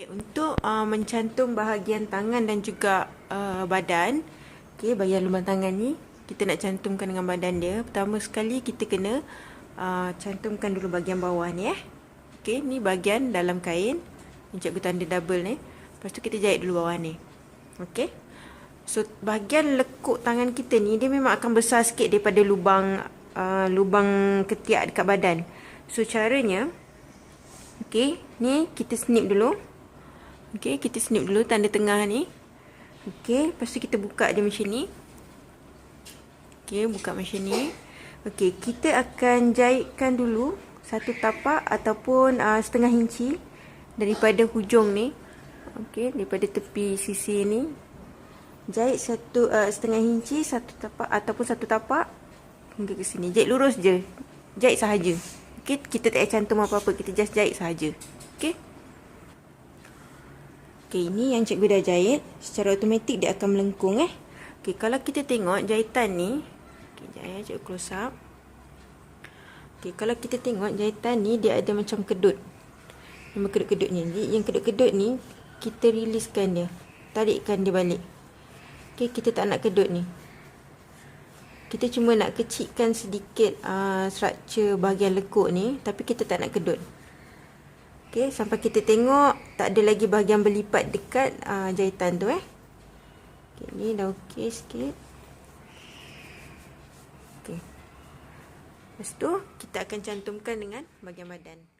Okay, untuk uh, mencantum bahagian tangan dan juga uh, badan, okay, bahagian lubang tangan ni, kita nak cantumkan dengan badan dia. Pertama sekali kita kena uh, cantumkan dulu bahagian bawah ni eh. Okay, ni bahagian dalam kain. Cikgu tanda double ni. Lepas tu kita jahit dulu bawah ni. Okay. So bahagian lekuk tangan kita ni dia memang akan besar sikit daripada lubang uh, lubang ketiak dekat badan. So caranya Okay, ni kita snip dulu. Okey, kita snip dulu tanda tengah ni. Okey, lepas tu kita buka dia macam ni. Okey, buka macam ni. Okey, kita akan jahitkan dulu satu tapak ataupun uh, setengah inci daripada hujung ni. Okey, daripada tepi sisi ni. Jahit satu uh, setengah inci satu tapak ataupun satu tapak hingga ke sini. Jahit lurus je. Jahit sahaja. Okey, kita tak cantum apa-apa, kita just jahit sahaja. Okey. Okey, ini yang cikgu dah jahit. Secara automatik dia akan melengkung eh. Okey, kalau kita tengok jahitan ni. Okey, jap ya, cikgu close up. Okey, kalau kita tengok jahitan ni dia ada macam kedut. Nama kedut-kedut ni. Yang kedut-kedut ni, kita riliskan dia. Tarikkan dia balik. Okey, kita tak nak kedut ni. Kita cuma nak kecilkan sedikit uh, structure bahagian lekuk ni. Tapi kita tak nak kedut. Okey, sampai kita tengok tak ada lagi bahagian berlipat dekat uh, jahitan tu eh. Okey, ni dah okey sikit. Okey. Lepas tu kita akan cantumkan dengan bahagian badan.